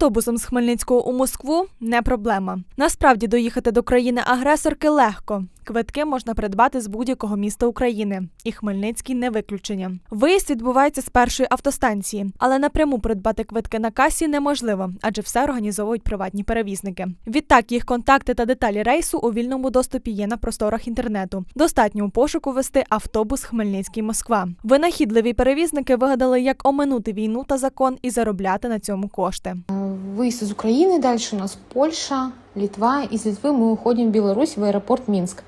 Автобусом з Хмельницького у Москву не проблема. Насправді доїхати до країни-агресорки легко. Квитки можна придбати з будь-якого міста України, і Хмельницький не виключення. Виїзд відбувається з першої автостанції, але напряму придбати квитки на касі неможливо, адже все організовують приватні перевізники. Відтак їх контакти та деталі рейсу у вільному доступі є на просторах інтернету. Достатньо у пошуку вести автобус Хмельницький Москва. Винахідливі перевізники вигадали, як оминути війну та закон і заробляти на цьому кошти Выезд из Украины, дальше у нас Польша, Литва. Из Литвы мы уходим в Беларусь, в аэропорт Минск.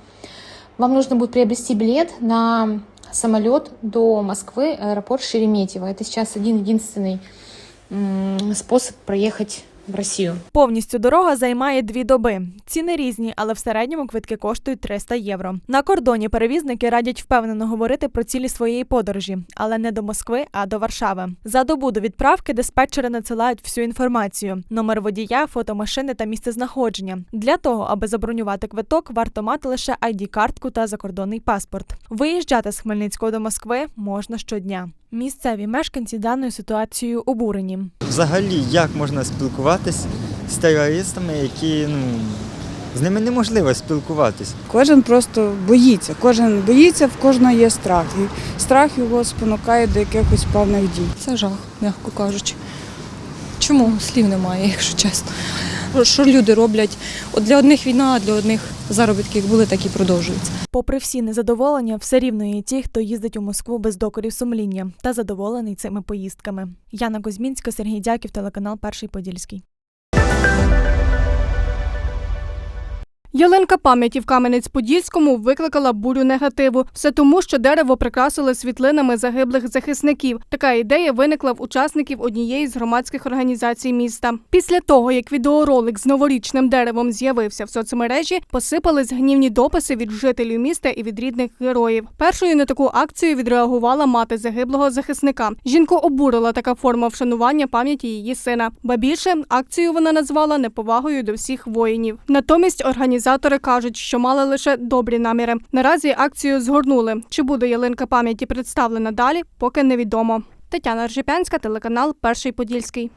Вам нужно будет приобрести билет на самолет до Москвы, аэропорт Шереметьево. Это сейчас один-единственный м, способ проехать в Россию. Повністю дорога займає дві доби. Ціни різні, але в середньому квитки коштують 300 євро. На кордоні перевізники радять впевнено говорити про цілі своєї подорожі, але не до Москви, а до Варшави. За добу до відправки диспетчери надсилають всю інформацію: номер водія, фото машини та місце знаходження. Для того, аби забронювати квиток, варто мати лише ID-картку та закордонний паспорт. Виїжджати з Хмельницького до Москви можна щодня. Місцеві мешканці даною ситуацією обурені. Взагалі, як можна спілкуватись з терористами, які ну з ними неможливо спілкуватись. Кожен просто боїться, кожен боїться, в кожного є страх. І страх його спонукає до якихось певних дій. Це жах, м'яко кажучи. Чому слів немає, якщо чесно? Що люди роблять? От для одних війна, а для одних заробітки як були, так і продовжуються. Попри всі незадоволення, все рівно є ті, хто їздить у Москву без докорів сумління та задоволений цими поїздками. Яна Кузьмінська, Сергій Дяків, телеканал Перший Подільський. Ялинка пам'яті в Кам'янець-Подільському викликала бурю негативу. Все тому, що дерево прикрасили світлинами загиблих захисників. Така ідея виникла в учасників однієї з громадських організацій міста. Після того, як відеоролик з новорічним деревом з'явився в соцмережі, посипались гнівні дописи від жителів міста і від рідних героїв. Першою на таку акцію відреагувала мати загиблого захисника. Жінку обурила така форма вшанування пам'яті її сина. Ба більше акцію вона назвала неповагою до всіх воїнів. Натомість організатори кажуть, що мали лише добрі наміри. Наразі акцію згорнули. Чи буде ялинка пам'яті представлена далі, поки невідомо. Тетяна Ржепянська, телеканал Перший Подільський.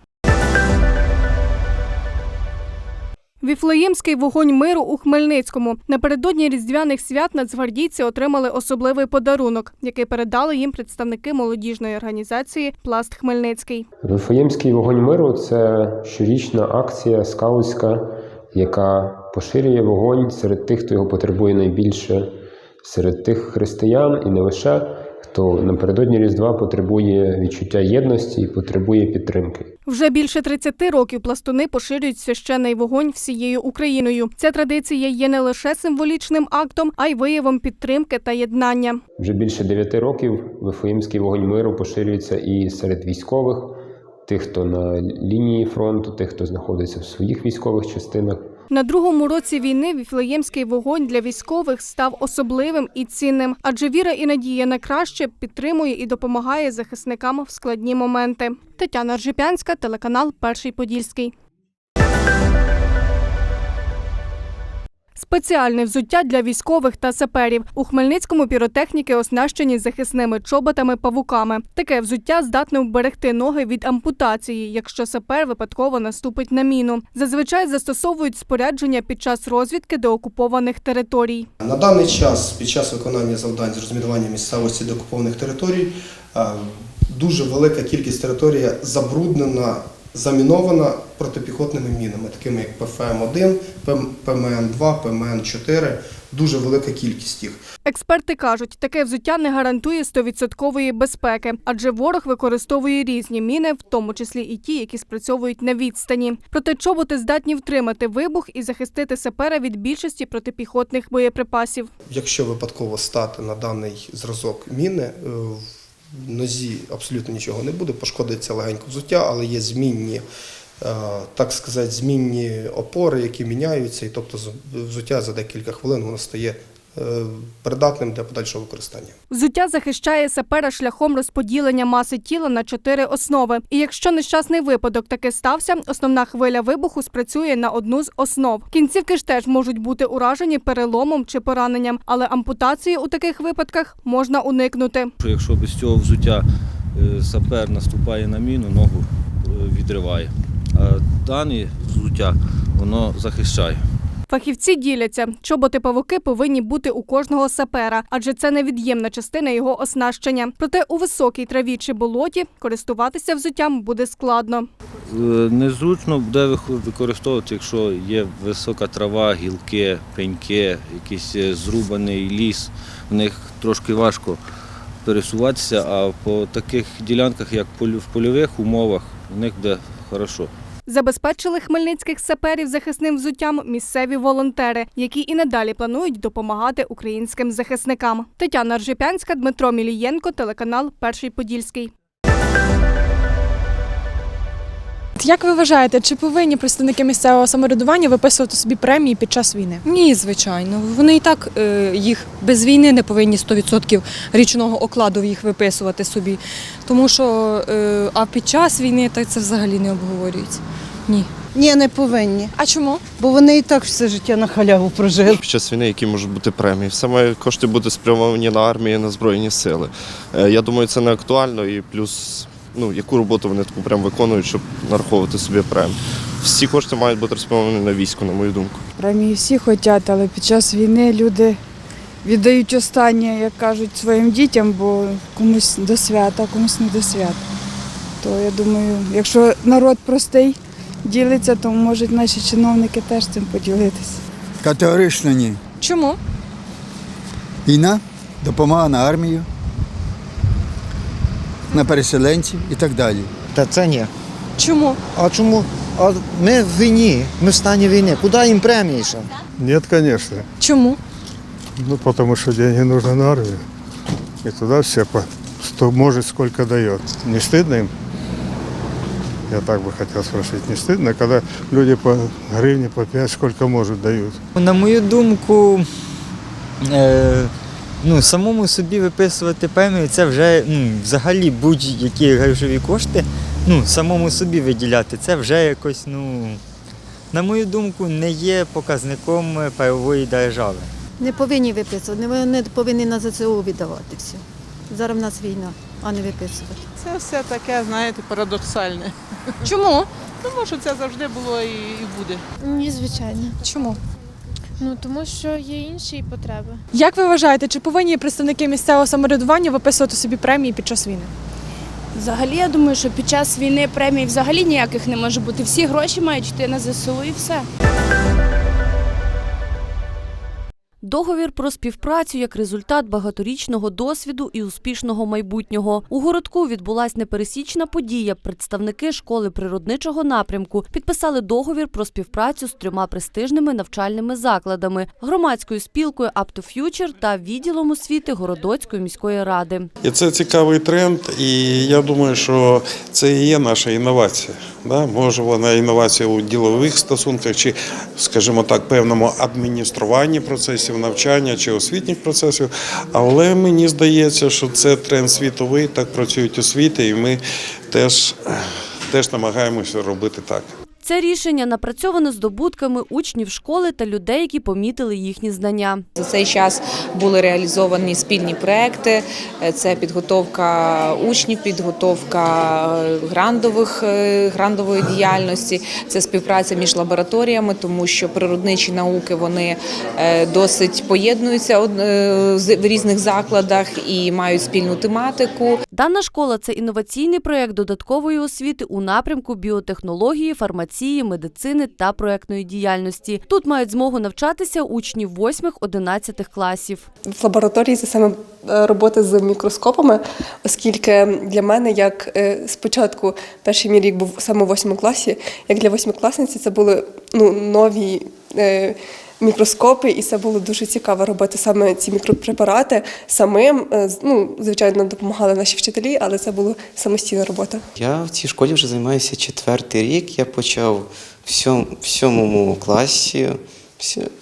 Віфлеємський вогонь миру у Хмельницькому. Напередодні різдвяних свят нацгвардійці отримали особливий подарунок, який передали їм представники молодіжної організації Пласт Хмельницький. Вифлеємський вогонь миру це щорічна акція скаутська, яка поширює вогонь серед тих, хто його потребує найбільше, серед тих християн і не лише хто напередодні Різдва потребує відчуття єдності і потребує підтримки. Вже більше 30 років пластуни поширюють священний вогонь всією Україною. Ця традиція є не лише символічним актом, а й виявом підтримки та єднання. Вже більше дев'яти років Вифлеємський вогонь миру поширюється і серед військових, тих, хто на лінії фронту, тих, хто знаходиться в своїх військових частинах. На другому році війни віфлеємський вогонь для військових став особливим і цінним, адже віра і надія на краще підтримує і допомагає захисникам в складні моменти. Тетяна Ржепянська, телеканал Перший Подільський. Спеціальне взуття для військових та саперів. У Хмельницькому піротехніки оснащені захисними чоботами-павуками. Таке взуття здатне вберегти ноги від ампутації, якщо сапер випадково наступить на міну. Зазвичай застосовують спорядження під час розвідки до окупованих територій. На даний час, під час виконання завдань з розмінування місцевості деокупованих територій, е, дуже велика кількість території забруднена, замінована протипіхотними мінами, такими як ПФМ-1, ПМН-2, ПМН-4. Дуже велика кількість їх. Експерти кажуть, таке взуття не гарантує 100% безпеки, адже ворог використовує різні міни, в тому числі і ті, які спрацьовують на відстані. Проте чоботи здатні втримати вибух і захистити сапера від більшості протипіхотних боєприпасів. Якщо випадково стати на даний зразок міни, е, в нозі абсолютно нічого не буде, пошкодиться легенько взуття, але є змінні, е, так сказати, змінні опори, які міняються, і тобто взуття за декілька хвилин воно стає придатним для подальшого використання. Взуття захищає сапера шляхом розподілення маси тіла на чотири основи. І якщо нещасний випадок таки стався, основна хвиля вибуху спрацює на одну з основ. Кінцівки ж теж можуть бути уражені переломом чи пораненням, але ампутації у таких випадках можна уникнути. Якщо без цього взуття е, сапер наступає на міну, ногу е, відриває. дані взуття воно захищає. Фахівці діляться, чоботи павуки повинні бути у кожного сапера, адже це невід'ємна частина його оснащення. Проте у високій траві чи болоті користуватися взуттям буде складно. Е, Незручно буде використовувати, якщо є висока трава, гілки, пеньки, якийсь е, зрубаний ліс. В них трошки важко пересуватися, а по таких ділянках, як в польових умовах, в них буде хорошо. Забезпечили хмельницьких саперів захисним взуттям місцеві волонтери, які і надалі планують допомагати українським захисникам. Тетяна Ржепянська, Дмитро Мілієнко, телеканал Перший Подільський. Як ви вважаєте, чи повинні представники місцевого самоврядування виписувати собі премії під час війни? Ні, звичайно. Вони і так е, їх без війни не повинні 100% річного окладу їх виписувати собі. Тому що е, а під час війни так це взагалі не обговорюється. Ні. Ні, не повинні, А чому? бо вони і так все життя на халяву прожили. Під час війни, які можуть бути премії, все має кошти бути спрямовані на армію, на збройні сили. Е, Я думаю, це не актуально і плюс, ну яку роботу вони таку прям виконують, щоб нараховувати собі премію. Всі кошти мають бути спрямовані на військо, на мою думку. Премії всі хочуть, але під час війни люди віддають останнє, як кажуть, своїм дітям, бо комусь до свята, а комусь не до свята. То я думаю, якщо народ простий ділиться, то можуть наші чиновники теж цим поділитися. Категорично ні. Чому? Війна, допомога на армію, на переселенців і так далі. Та це ні. Чому? А чому? А ми в війні, ми в стані війни. Куди їм премії ще? Нет, конечно. Чому? Ну, потому что деньги нужны на армию. И туда все по что может, сколько дает. Не стыдно им? Я так бы хотел спросить, не стыдно, когда люди по гривне, по пять, сколько может, дают? На мою думку, е, ну, самому собі виписувати премію це вже ну, взагалі будь-які грошові кошти, ну, самому собі виділяти, це вже якось, ну, на мою думку, не є показником правової держави. Не повинні виписувати, вони не повинні на ЗСУ віддавати все. Зараз в нас війна, а не виписувати. Це все таке, знаєте, парадоксальне. Чому? Тому що це завжди було і буде. Ні, звичайно. Чому? Ну тому що є інші потреби. Як ви вважаєте, чи повинні представники місцевого самоврядування виписувати собі премії під час війни? Взагалі, я думаю, що під час війни премій взагалі ніяких не може бути. Всі гроші мають йти на ЗСУ і все. Договір про співпрацю як результат багаторічного досвіду і успішного майбутнього. У городку відбулась непересічна подія. Представники школи природничого напрямку підписали договір про співпрацю з трьома престижними навчальними закладами: громадською спілкою Up to Future та відділом освіти Городоцької міської ради. І це цікавий тренд, і я думаю, що це і є наша інновація. Да? Може вона інновація у ділових стосунках, чи, скажімо так, певному адмініструванні процесів навчання чи освітніх процесів. Але мені здається, що це тренд світовий, так працюють освіти, і ми теж, теж намагаємося робити так. Це рішення напрацьоване здобутками учнів школи та людей, які помітили їхні знання. За цей час були реалізовані спільні проекти. Це підготовка учнів, підготовка е, грандових е, грандової діяльності, це співпраця між лабораторіями, тому що природничі науки вони е, досить поєднуються е, в різних закладах і мають спільну тематику. Дана школа це інноваційний проєкт додаткової освіти у напрямку біотехнології, фармації, медицини та проектної діяльності. Тут мають змогу навчатися учні 8-11 класів. В лабораторії це саме е, робота з мікроскопами, оскільки для мене, як е, спочатку перший мій рік був саме в 8 класі, як для восьмикласниці це були ну, нові е, мікроскопи, і це було дуже цікаво робити саме ці мікропрепарати самим. Е, Ну, звичайно, допомагали наші вчителі, але це була самостійна робота. Я в цій школі вже займаюся четвертий рік. Я почав в сьом- в сьомому класі.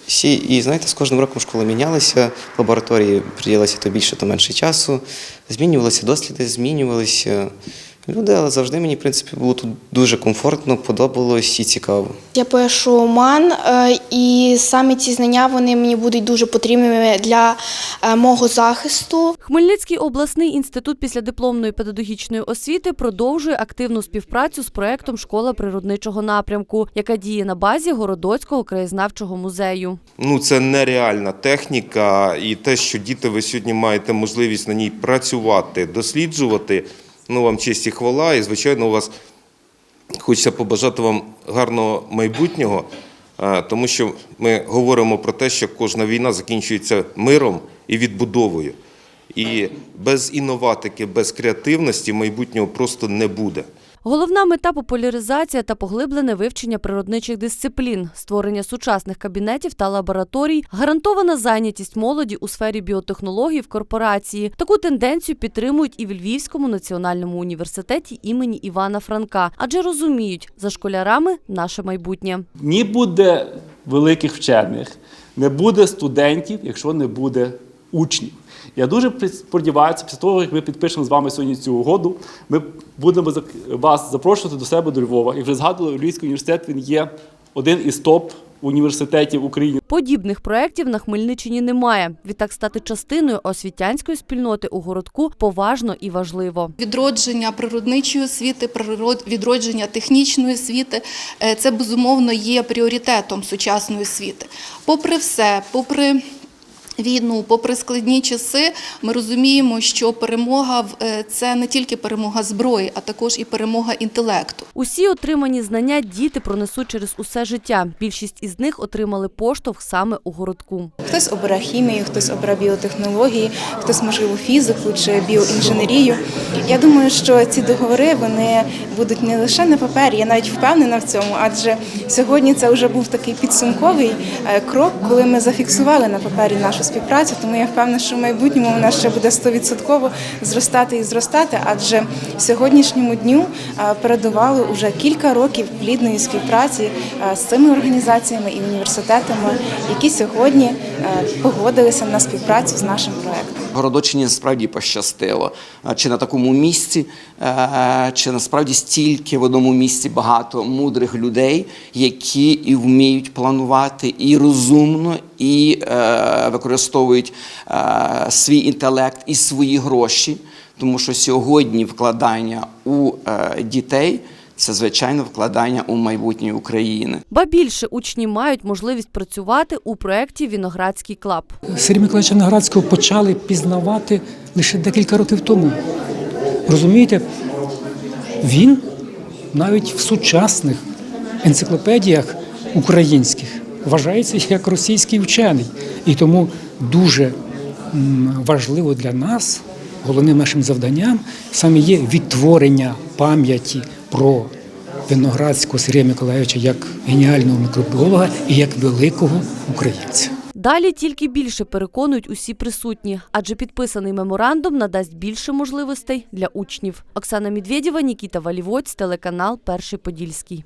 Всі- і знаєте, з кожним роком школа мінялася, лабораторії приділилося то більше, то менше часу. Змінювалися досліди, змінювалися люди, але завжди мені, в принципі, було тут дуже комфортно, подобалось і цікаво. Я пишу оман, е, і саме ці знання вони мені будуть дуже потрібними для е, мого захисту. Хмельницький обласний інститут післядипломної педагогічної освіти продовжує активну співпрацю з проектом Школа природничого напрямку, яка діє на базі Городоцького краєзнавчого музею. Ну, це нереальна техніка, і те, що діти, ви сьогодні маєте можливість на ній працювати, досліджувати. Ну, вам честь і хвала, і звичайно, у вас хочеться побажати вам гарного майбутнього, тому що ми говоримо про те, що кожна війна закінчується миром і відбудовою. І без інноватики, без креативності майбутнього просто не буде. Головна мета популяризація та поглиблене вивчення природничих дисциплін, створення сучасних кабінетів та лабораторій, гарантована зайнятість молоді у сфері біотехнологій в корпорації. Таку тенденцію підтримують і в Львівському національному університеті імені Івана Франка, адже розуміють, за школярами наше майбутнє. Ні буде великих вчених, не буде студентів, якщо не буде учнів. Я дуже сподіваюся, після того, як ми підпишемо з вами сьогодні цю угоду, ми будемо вас запрошувати до себе до Львова. Як вже згадували, Львівський університет він є один із топ університетів України. Подібних проєктів на Хмельниччині немає. Відтак стати частиною освітянської спільноти у городку поважно і важливо. Відродження природничої освіти, відродження технічної освіти е, це безумовно є пріоритетом сучасної освіти. Попри все, попри Війну, попри складні часи, ми розуміємо, що перемога в- е, це не тільки перемога зброї, а також і перемога інтелекту. Усі отримані знання діти пронесуть через усе життя. Більшість із них отримали поштовх саме у городку. Хтось обере хімію, хтось обере біотехнології, хтось, можливо, фізику чи біоінженерію. Я думаю, що ці договори вони будуть не лише на папері, я навіть впевнена в цьому, адже сьогодні це вже був такий підсумковий е, крок, коли ми зафіксували на папері нашу співпрацю. Тому я впевнена, що в майбутньому вона ще буде стовідсотково зростати і зростати, адже сьогоднішньому дню передували уже кілька років плідної співпраці е, з цими організаціями і університетами, які сьогодні е, погодилися на співпрацю з нашим проектом. Городочині справді пощастило. Чи на такому місці, е, чи насправді стільки в одному місці багато мудрих людей, які і вміють планувати і розумно, і е, використовують е, свій інтелект і свої гроші. Тому що сьогодні вкладання у дітей це звичайно вкладання у майбутнє України. Ба більше учні мають можливість працювати у проєкті Віноградський клаб. Сергія Миколаївича Виноградського почали пізнавати лише декілька років тому. Розумієте, він навіть в сучасних енциклопедіях українських вважається як російський вчений. І тому дуже важливо для нас, головним нашим завданням саме є відтворення пам'яті про Виноградського Сергія Миколаївича як геніального мікробіолога і як великого українця. Далі тільки більше переконують усі присутні, адже підписаний меморандум надасть більше можливостей для учнів. Оксана Медведєва, Нікіта Валівоць, телеканал Перший Подільський.